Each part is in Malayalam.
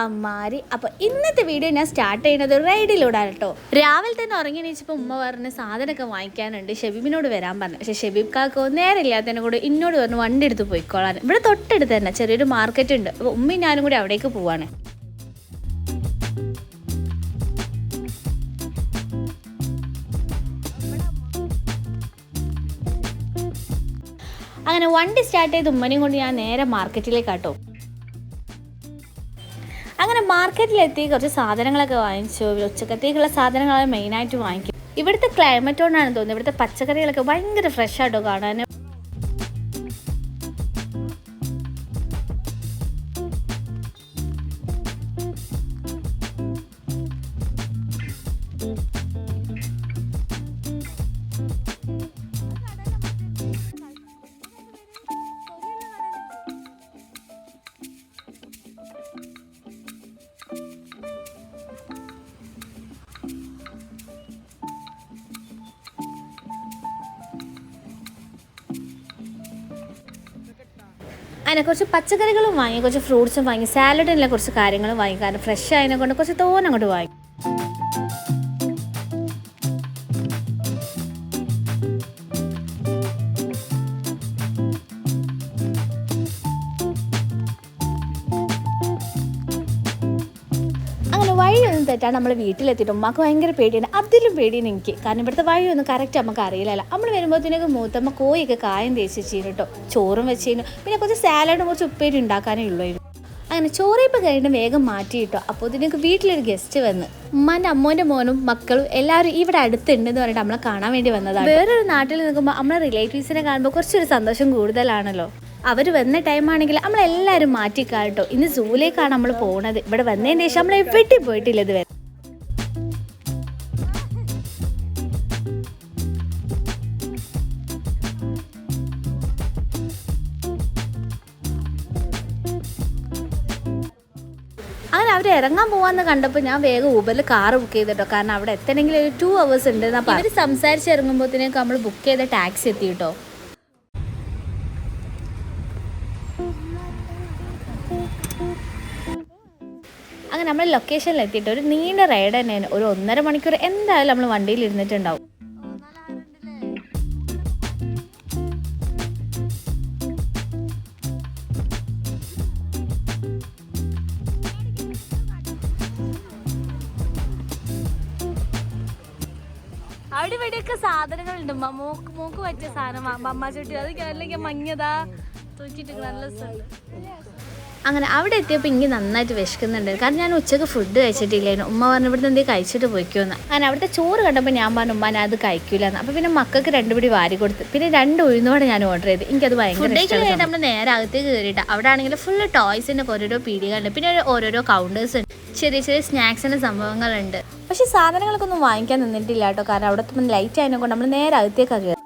അമ്മാരി. അപ്പോൾ ഇന്നത്തെ വീഡിയോ ഞാൻ സ്റ്റാർട്ട് ചെയ്യുന്നത് റൈഡിലൂടെയാണ് കേട്ടോ രാവിലെ തന്നെ ഉറങ്ങി എണീച്ചപ്പോൾ ഉമ്മ പറഞ്ഞ് സാധനമൊക്കെ വാങ്ങിക്കാനുണ്ട്. ഷെബീബിനോട് വരാൻ പറഞ്ഞു. പക്ഷേ ഷെബീബ് കാക്കോ നേരമില്ലാത്തതിനെ കൂടെ ഇന്നോട് പറഞ്ഞു വണ്ടി എടുത്ത് പോയിക്കോളാൻ ഇവിടെ തൊട്ടടുത്ത് തന്നെ ചെറിയൊരു മാർക്കറ്റ് ഉണ്ട്. അപ്പോൾ ഉമ്മയും ഞാനും കൂടി അവിടേക്ക് പോവാണ്. അങ്ങനെ വണ്ടി സ്റ്റാർട്ട് ചെയ്ത് ഉമ്മനെയും കൊണ്ട് ഞാൻ നേരെ മാർക്കറ്റിലേക്ക് ആട്ടോ. അങ്ങനെ മാർക്കറ്റിലെത്തി കുറച്ച് സാധനങ്ങളൊക്കെ വാങ്ങിച്ചു. ഉച്ചക്കത്തേക്കുള്ള സാധനങ്ങളാണ് മെയിനായിട്ട് വാങ്ങിക്കും. ഇവിടുത്തെ ക്ലൈമറ്റ് കൊണ്ടാണ് തോന്നുന്നത്. ഇവിടുത്തെ പച്ചക്കറികളൊക്കെ ഭയങ്കര ഫ്രഷ് ആയിട്ടോ കാണാൻ അങ്ങനെ കുറച്ച് പച്ചക്കറികളും വാങ്ങി കുറച്ച് ഫ്രൂട്ട്സും വാങ്ങി സാലഡിനെ കുറച്ച് കാര്യങ്ങളും വാങ്ങി. കാരണം ഫ്രഷ് ആയതിനെ കൊണ്ട് കുറച്ച് തോന്നങ്ങോട്ട് വാങ്ങി. വഴിയൊന്നും തെറ്റാണ് നമ്മൾ വീട്ടിലെത്തിയിട്ട് ഉമ്മാക്ക് ഭയങ്കര പേടിയാണ്. അതിലും പേടിയാണ് എനിക്ക്. കാരണം ഇവിടുത്തെ വഴിയൊന്നും കറക്റ്റ് നമുക്ക് അറിയില്ലല്ലോ. നമ്മൾ വരുമ്പോഴത്തേക്ക് മൂത്തമ്മ കോയൊക്കെ കായം തേച്ച് വെച്ചിരുന്നു കേട്ടോ. ചോറും വെച്ചിരുന്നു. പിന്നെ കുറച്ച് സാലഡും കുറച്ച് ഉപ്പേരി ഉണ്ടാക്കാനേ ഉള്ളൂ അങ്ങനെ ചോറയിപ്പ് കഴിഞ്ഞിട്ട് വേഗം മാറ്റി കിട്ടോ അപ്പോൾ ഇതിനൊക്കെ വീട്ടിലൊരു ഗസ്റ്റ് വന്ന്. ഉമ്മാന്റെ അമ്മോന്റെ മോനും മക്കളും എല്ലാവരും ഇവിടെ അടുത്തുണ്ടെന്ന് പറഞ്ഞിട്ട് നമ്മളെ കാണാൻ വേണ്ടി വന്നതാണ്. വേറൊരു നാട്ടിൽ നിൽക്കുമ്പോൾ നമ്മളെ റിലേറ്റീവ്സിനെ കാണുമ്പോൾ കുറച്ചൊരു സന്തോഷം കൂടുതലാണല്ലോ. അവർ വന്ന ടൈമാണെങ്കിൽ നമ്മളെല്ലാവരും മാറ്റിക്കാട്ടോ. ഇന്ന് സൂലേക്കാണ് നമ്മൾ പോണത്. ഇവിടെ വന്നതിന് ശേഷം നമ്മൾ എവിടെ പോയിട്ടില്ല ഇതുവരെ. അങ്ങനെ അവർ ഇറങ്ങാൻ പോവാന്ന് കണ്ടപ്പോൾ ഞാൻ വേഗം ഊബറിൽ കാർ ബുക്ക് ചെയ്തിട്ടോ. കാരണം അവിടെ എത്തണമെങ്കിൽ ഒരു ടു അവേഴ്സ് ഉണ്ട് അവർ സംസാരിച്ച് ഇറങ്ങുമ്പോഴത്തേക്ക് നമ്മൾ ബുക്ക് ചെയ്ത ടാക്സി എത്തി കേട്ടോ അങ്ങനെ നമ്മൾ ലൊക്കേഷനിൽ എത്തിയിട്ട് ഒരു നീണ്ട റൈഡ് തന്നെയാണ് ഒരു ഒന്നര മണിക്കൂർ എന്തായാലും നമ്മൾ വണ്ടിയിൽ ഇരുന്നിട്ടുണ്ടാവും. അവിടെ ഇവിടെയൊക്കെ സാധനങ്ങളുണ്ട് മൂക്ക് മൂക്ക് പറ്റിയ സാധനം. അമ്മ ചുട്ടി. അത് അല്ലെങ്കിൽ മഞ്ഞതാ. തൂക്കിട്ട് നല്ല അങ്ങനെ അവിടെ എത്തിയപ്പോൾ എനിക്ക് നന്നായിട്ട് വിശക്കുന്നുണ്ട്. കാരണം ഞാൻ ഉച്ചയ്ക്ക് ഫുഡ് കഴിച്ചിട്ടില്ലായിരുന്നു. ഉമ്മ പറഞ്ഞു ഇവിടുന്ന് എന്തെങ്കിലും കഴിച്ചിട്ട് പോയിക്കോന്ന്. അങ്ങനെ അവിടുത്തെ ചോറ് കണ്ടപ്പോൾ ഞാൻ പറഞ്ഞു ഉമ്മ ഞാൻ അത് എന്ന് അപ്പോൾ പിന്നെ മക്കൾക്ക് രണ്ടുപിടി വാരി കൊടുത്ത് പിന്നെ രണ്ട് ഉഴുന്നോടെ ഞാൻ ഓർഡർ ചെയ്ത്. എനിക്കത് ഭയങ്കര നമ്മൾ നേരെ അകത്തേക്ക് കയറിയിട്ട് അവിടെ ആണെങ്കിൽ ഫുൾ ടോയ്സിന്റെ ഓരോരോ പീടികളുണ്ട് പിന്നെ ഓരോരോ കൗണ്ടേഴ്സ് ഉണ്ട്. ചെറിയ ചെറിയ സ്നാക്സിന്റെ സംഭവങ്ങളുണ്ട്. പക്ഷേ സാധനങ്ങളൊക്കെ ഒന്നും വാങ്ങിക്കാൻ നിന്നിട്ടില്ല കേട്ടോ. കാരണം അവിടെ ലൈറ്റ് ആയതിനെ കൊണ്ട് നമ്മൾ നേരെ അകത്തേക്കാണ് കയറി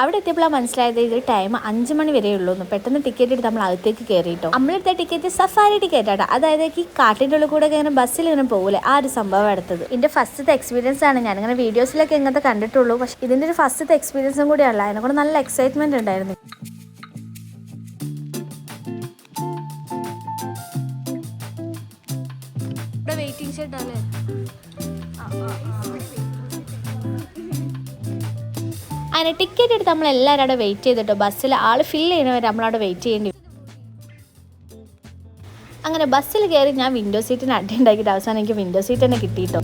അവിടെ എത്തിയപ്പോഴാണ് മനസ്സിലായത് ഇത് ടൈം അഞ്ച് മണി വരെ ഉള്ളൂ പെട്ടെന്ന് ടിക്കറ്റ് എടുത്ത് നമ്മൾ അകത്തേക്ക് കയറിയിട്ടോ നമ്മളെടുത്ത ടിക്കറ്റ് സഫാരി ടിക്കറ്റ് അതായത് ഈ കാട്ടിന്റെ ഉള്ളിൽ കൂടെ ഇങ്ങനെ ബസ്സിൽ ഇങ്ങനെ പോകില്ലേ ആ ഒരു സംഭവം എടുത്തത് എന്റെ ഫസ്റ്റത്തെ എക്സ്പീരിയൻസ് ആണ്. ഞാൻ ഇങ്ങനെ വീഡിയോസിലൊക്കെ ഇങ്ങനത്തെ കണ്ടിട്ടുള്ളൂ. പക്ഷേ ഇതിന്റെ ഒരു ഫസ്റ്റത്തെ എക്സ്പീരിയൻസും കൂടിയല്ല അതിനെക്കൊണ്ട് നല്ല എക്സൈറ്റ്മെന്റ് ഉണ്ടായിരുന്നു. അങ്ങനെ ടിക്കറ്റ് എടുത്ത് നമ്മൾ എല്ലാവരും അവിടെ വെയിറ്റ് ചെയ്തിട്ട് ബസ്സിൽ ആൾ ഫില്ല് ചെയ്യണവരെ നമ്മളവിടെ വെയിറ്റ് ചെയ്യേണ്ടി. അങ്ങനെ ബസ്സിൽ കയറി ഞാൻ വിൻഡോ സീറ്റിന് അടി ഉണ്ടാക്കിയിട്ട് അവസാനം എനിക്ക് വിൻഡോ സീറ്റ് തന്നെ കിട്ടിയിട്ടോ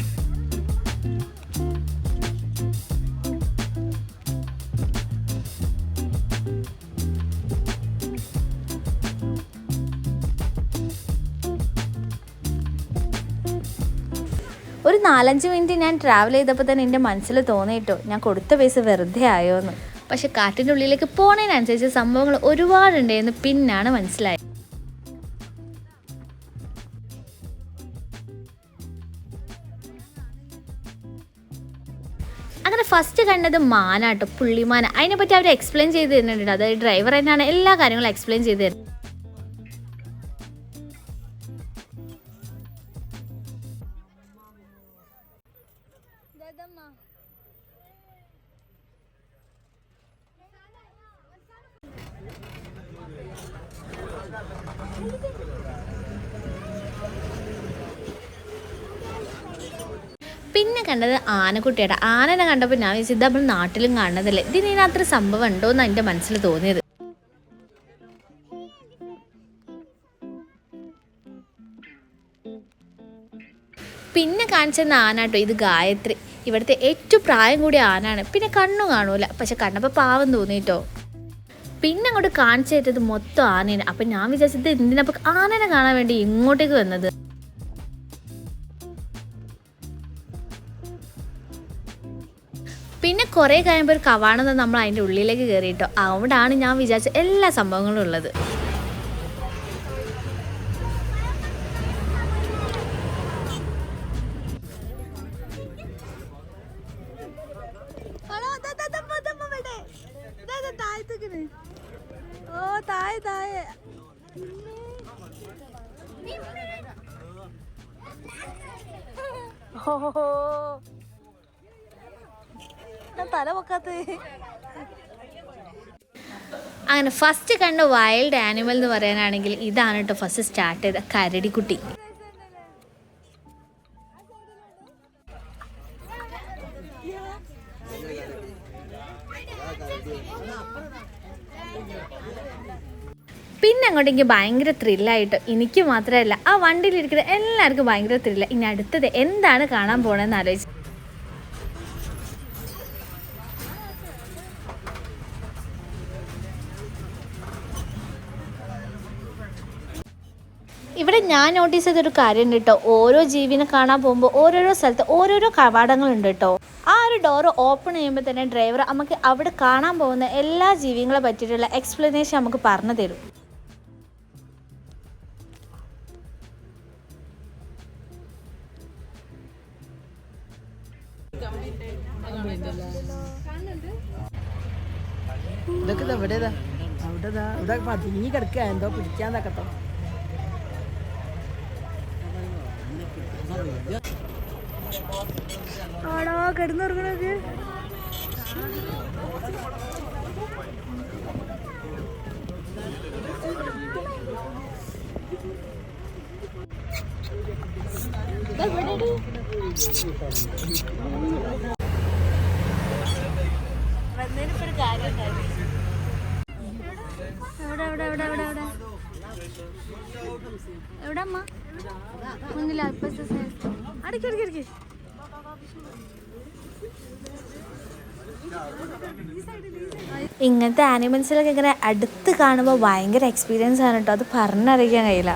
നാലഞ്ച് മിനിറ്റ് ഞാൻ ട്രാവൽ ചെയ്തപ്പോൾ തന്നെ എന്റെ മനസ്സിൽ തോന്നിയിട്ടോ ഞാൻ കൊടുത്ത പൈസ വെറുതെ ആയോ എന്ന് പക്ഷെ കാട്ടിന്റെ ഉള്ളിലേക്ക് പോണതിനനുസരിച്ച് സംഭവങ്ങൾ ഒരുപാടുണ്ടെന്ന് പിന്നാണ് മനസ്സിലായത്. അങ്ങനെ ഫസ്റ്റ് കണ്ടത് മാനാട്ടോ പുള്ളിമാന. അതിനെപ്പറ്റി അവർ എക്സ്പ്ലെയിൻ ചെയ്ത് തരുന്നുണ്ട് അതായത് ഡ്രൈവർ തന്നെയാണ് എല്ലാ കാര്യങ്ങളും എക്സ്പ്ലെയിൻ ചെയ്ത് തരുന്നത്. പിന്നെ കണ്ടത് ആനക്കുട്ടിയുടെ ആനനെ കണ്ടപ്പോൾ ഞാൻ വിചാരിച്ചത് നമ്മൾ നാട്ടിലും കാണുന്നതല്ലേ. ഇതിനകത്തൊരു സംഭവം ഉണ്ടോ എന്ന് എന്റെ മനസ്സിൽ തോന്നിയത്. പിന്നെ കാണിച്ചെന്ന ആനാട്ടോ ഇത് ഗായത്രി. ഇവിടുത്തെ ഏറ്റവും പ്രായം കൂടിയ ആനാണ്. പിന്നെ കണ്ണു കാണൂല. പക്ഷെ കണ്ടപ്പോൾ പാവം തോന്നിയിട്ടോ പിന്നെ അങ്ങോട്ട് കാണിച്ചു തരുന്നത് മൊത്തം ആനേനെ. അപ്പം ഞാൻ വിചാരിച്ചത് എന്തിനപ്പം ആനനെ കാണാൻ വേണ്ടി ഇങ്ങോട്ടേക്ക് വന്നത്. പിന്നെ കുറേ കഴിയുമ്പോൾ ഒരു കവാണെന്ന് നമ്മൾ അതിന്റെ ഉള്ളിലേക്ക് കയറിയിട്ടോ അവിടാണ് ഞാൻ വിചാരിച്ച എല്ലാ സംഭവങ്ങളും ഉള്ളത്. താഴെ ഓഹോ അങ്ങനെ ഫസ്റ്റ് കണ്ട വൈൽഡ് ആനിമൽ എന്ന് പറയാനാണെങ്കിൽ ഇതാണ് കേട്ടോ ഫസ്റ്റ് സ്റ്റാർട്ട് ചെയ്ത കരടിക്കുട്ടി. പിന്നെ അങ്ങോട്ട് എനിക്ക് ഭയങ്കര ത്രില്ലായിട്ട് എനിക്ക് മാത്രമല്ല ആ വണ്ടിയിലിരിക്കുന്ന എല്ലാവർക്കും ഭയങ്കര ത്രില്ല ഇനി അടുത്തത് എന്താണ് കാണാൻ പോണെന്ന് ആലോചിച്ചു. ഇവിടെ ഞാൻ നോട്ടീസ് ചെയ്തൊരു കാര്യം കേട്ടോ. ഓരോ ജീവിനെ കാണാൻ പോകുമ്പോൾ ഓരോരോ സ്ഥലത്ത് ഓരോരോ കവാടങ്ങളുണ്ട് കേട്ടോ. ആ ഒരു ഡോർ ഓപ്പൺ ചെയ്യുമ്പോൾ തന്നെ ഡ്രൈവർ നമുക്ക് അവിടെ കാണാൻ പോകുന്ന എല്ലാ ജീവികളെ പറ്റിയിട്ടുള്ള എക്സ്പ്ലനേഷൻ നമുക്ക് പറഞ്ഞു തരും. ഇതൊക്കെ ദാ ഇവിടെതാ. അവിടെ ദാ ഇവിടെ പതിഞ്ഞ് കിടക്കുക. എന്തോ പിടിക്കാൻ തക്കത്തോ ആണോ? കിടന്നുറങ്ങണത്? എവിടെ എവിടെ എവിടെ എവിടെ എവിടെ എവിടെ? അമ്മ മുന്നില അടിക്ക് അടിക്ക് അടിക്ക്. ഇങ്ങനത്തെ ആനിമൽസിലൊക്കെ ഇങ്ങനെ അടുത്ത് കാണുമ്പോൾ ഭയങ്കര എക്സ്പീരിയൻസ് ആണ് കേട്ടോ അത് പറഞ്ഞറിയിക്കാൻ കഴിയില്ല.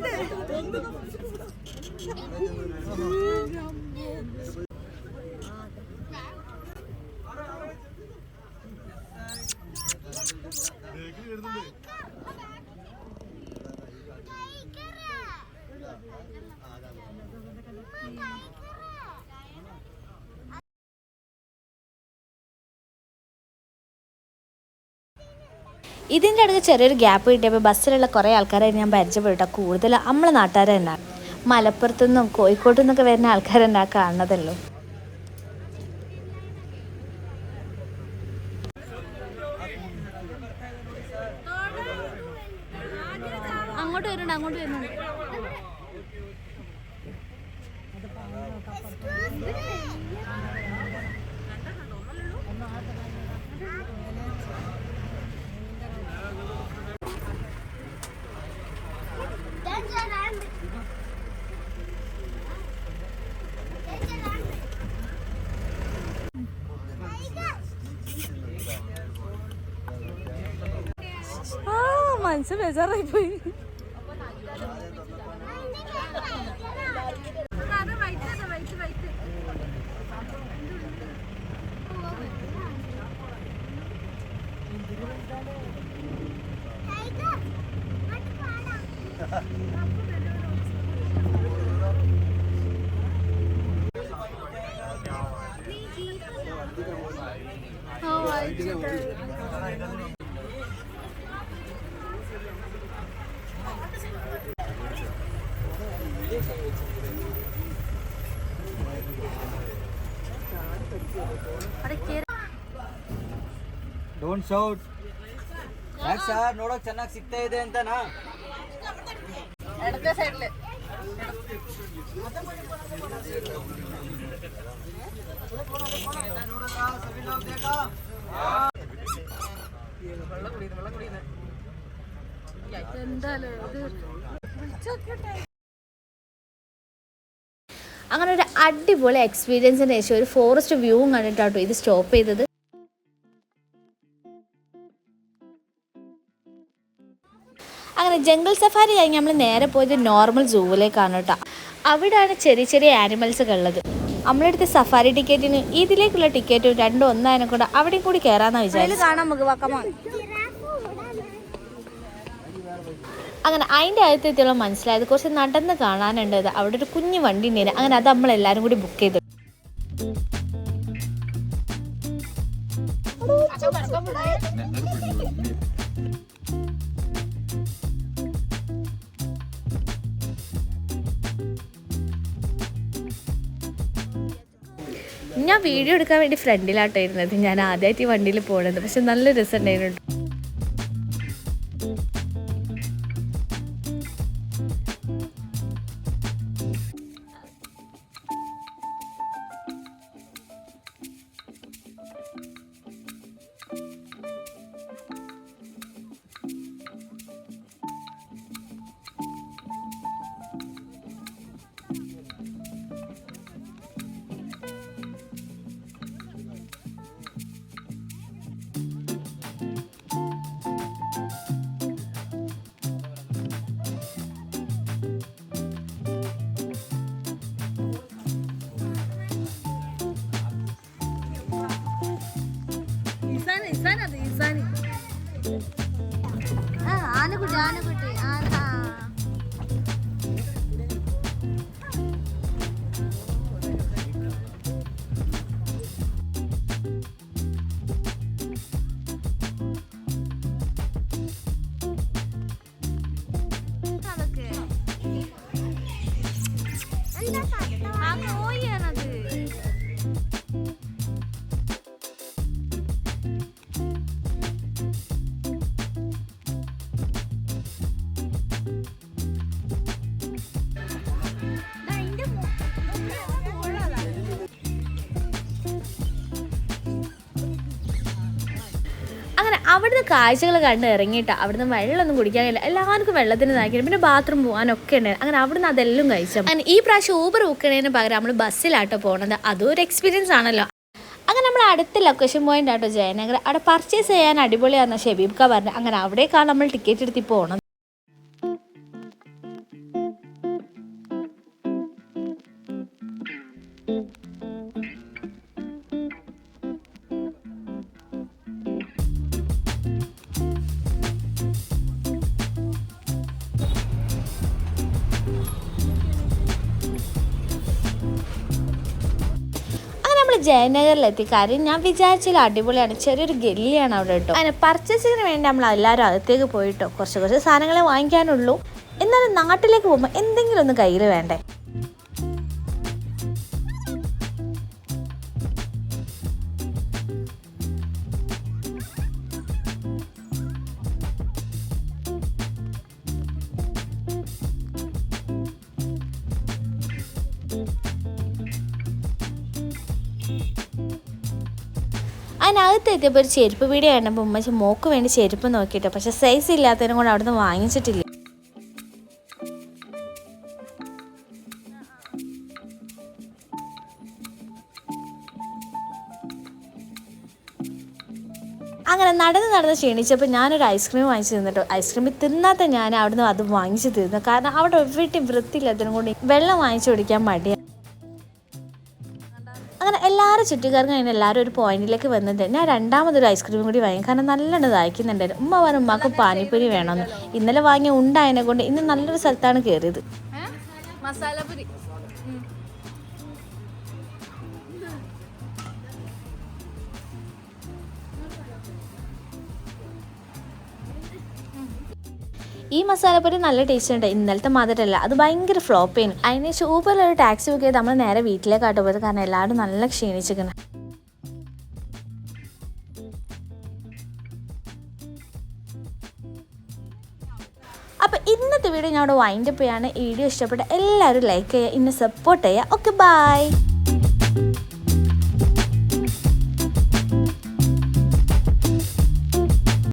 ഇവിടെ ഇതിന്റെ അടുത്ത് ചെറിയൊരു ഗ്യാപ്പ് കിട്ടിയപ്പോൾ ബസ്സിലുള്ള കുറേ ആൾക്കാരെ ഞാൻ പരിചയപ്പെട്ടു കൂടുതൽ നമ്മളെ നാട്ടുകാരെ തന്നെയാണ് മലപ്പുറത്തു നിന്നും കോഴിക്കോട്ടു നിന്നൊക്കെ വരുന്ന ആൾക്കാർ തന്നെ കാണുന്നതല്ലോ മനസ്സ് ബേജാറായി ಡೋಂಟ್ ಶೌಟ್ ಯಾಕೆ ಸರ್ ನೋಡಕ್ ಚೆನ್ನಾಗಿ ಸಿಗ್ತಾ ಇದೆ ಅಂತನಾ അങ്ങനെ ഒരു അടിപൊളി എക്സ്പീരിയൻസിന് ശേഷം ഒരു ഫോറസ്റ്റ് വ്യൂവും കണ്ടിട്ടാട്ടോ ഇത് സ്റ്റോപ്പ് ചെയ്തത് അങ്ങനെ ജംഗിൾ സഫാരി കഴിഞ്ഞ് നമ്മൾ നേരെ പോയത് നോർമൽ സൂവിലേക്കാണ് കേട്ടോ. അവിടെയാണ് ചെറിയ ചെറിയ ആനിമൽസ് ഉള്ളത്. നമ്മളെടുത്ത് സഫാരി ടിക്കറ്റിന് ഇതിലേക്കുള്ള ടിക്കറ്റും രണ്ടും ഒന്നായതിനെ കൂടെ അവിടെയും കൂടി കയറാന്നാ വിചാരിച്ചു കാണാം നമുക്ക് അങ്ങനെ അതിന്റെ അകത്തെത്തിയുള്ള മനസ്സിലായത് കുറച്ച് നടന്ന് കാണാനുണ്ട്. അവിടെ ഒരു കുഞ്ഞു വണ്ടി നേരെ അങ്ങനെ അത് നമ്മൾ എല്ലാവരും കൂടി ബുക്ക് ചെയ്തു. ഞാൻ വീഡിയോ എടുക്കാൻ വേണ്ടി ഫ്രണ്ടിലാട്ടോ ഇരുന്നത്. ഞാൻ ആദ്യമായിട്ട് ഈ വണ്ടിയിൽ പോണത്. പക്ഷെ നല്ല രസമുണ്ടായിരുന്നു ആ കോഴിയാണത് അവിടുന്ന് കാഴ്ചകൾ കണ്ട് ഇറങ്ങിയിട്ട് അവിടുന്ന് വെള്ളമൊന്നും കുടിക്കാൻ കഴിയില്ല എല്ലാവർക്കും വെള്ളത്തിന് ഇതാക്കി പിന്നെ ബാത്റൂം പോകാനൊക്കെ ഉണ്ട്. അങ്ങനെ അവിടുന്ന് അതെല്ലാം കഴിച്ചു. ഈ പ്രാവശ്യം ഊബർ ബുക്കണതിന് പകരം നമ്മൾ ബസ്സിലാട്ടോ പോണത്. അതും ഒരു എക്സ്പീരിയൻസ് ആണല്ലോ. അങ്ങനെ നമ്മൾ അടുത്ത ലൊക്കേഷൻ പോയിന്റ് ആട്ടോ ജയനഗർ അവിടെ പർച്ചേസ് ചെയ്യാൻ അടിപൊളിയാണെന്ന് ഷെബീബ്ക്ക പറഞ്ഞു അങ്ങനെ അവിടേക്കാണ് നമ്മൾ ടിക്കറ്റ് എടുത്തി പോണത്. ജയനഗറിലെത്തി കാര്യം ഞാൻ വിചാരിച്ചില്ല അടിപൊളിയാണ്. ചെറിയൊരു ഗല്ലിയാണ് അവിടെ കേട്ടോ. അങ്ങനെ പർച്ചേസിങ്ങിന് വേണ്ടി നമ്മൾ എല്ലാവരും അകത്തേക്ക് പോയിട്ടോ. കുറച്ച് കുറച്ച് സാധനങ്ങളെ വാങ്ങിക്കാനുള്ളൂ. എന്നാലും നാട്ടിലേക്ക് പോകുമ്പോൾ എന്തെങ്കിലും ഒന്ന് കയ്യിൽ വേണ്ടേ? അതിനകത്ത് എത്തിയപ്പോൾ ഒരു ചെരുപ്പ് വീഡിയോ കണ്ടപ്പോൾ ഉമ്മച്ചി മോക്ക് വേണ്ടി ചെരുപ്പ് നോക്കിയിട്ട് പക്ഷെ സൈസ് ഇല്ലാത്തതിനും കൂടെ അവിടുന്ന് വാങ്ങിച്ചിട്ടില്ല. അങ്ങനെ നടന്ന് നടന്ന് ക്ഷീണിച്ചപ്പോൾ ഞാനൊരു ഐസ്ക്രീം വാങ്ങിച്ചു തിന്നിട്ട് ഐസ്ക്രീം തിന്നാത്ത ഞാൻ അവിടുന്ന് അത് വാങ്ങിച്ചു തിന്നു കാരണം അവിടെ എവിടെയും വൃത്തിയില്ലാത്തതിനും കൂടി വെള്ളം വാങ്ങിച്ചു കുടിക്കാൻ മടിയാണ് അങ്ങനെ എല്ലാവരും ചുറ്റുകാർക്കും കഴിഞ്ഞ് എല്ലാവരും ഒരു പോയിന്റിലേക്ക് വന്നിട്ട് ഞാൻ രണ്ടാമതൊരു ഐസ്ക്രീം കൂടി വാങ്ങി. കാരണം നല്ലോണം ദാഹിക്കുന്നുണ്ടായിരുന്നു ഉമ്മ പറഞ്ഞു ഉമ്മാക്ക് പാനിപ്പൂരി വേണമെന്ന്. ഇന്നലെ വാങ്ങിയ ഉണ്ടായതിനെ കൊണ്ട് ഇന്ന് നല്ലൊരു സ്ഥലത്താണ് കയറിയത് മസാലപുരി ഈ മസാലപ്പൊരി നല്ല ടേസ്റ്റ് ഉണ്ട്. ഇന്നലത്തെ മാതിരല്ല. അത് ഭയങ്കര ഫ്ലോപ്പ് ചെയ്യുന്നു അതിന് ശേഷം ഒരു ടാക്സി ബുക്ക് ചെയ്ത് നമ്മൾ നേരെ വീട്ടിലേക്കാട്ട് പോയത്. കാരണം എല്ലാവരും നല്ല ക്ഷീണിച്ചിരിക്കണം അപ്പോൾ ഇന്നത്തെ വീഡിയോ ഞാൻ അവിടെ വൈൻഡപ്പ് ചെയ്യാണ്. ഈ വീഡിയോ ഇഷ്ടപ്പെട്ട എല്ലാവരും ലൈക്ക് ചെയ്യുക. ഇന്ന് സപ്പോർട്ട് ചെയ്യുക. Okay bye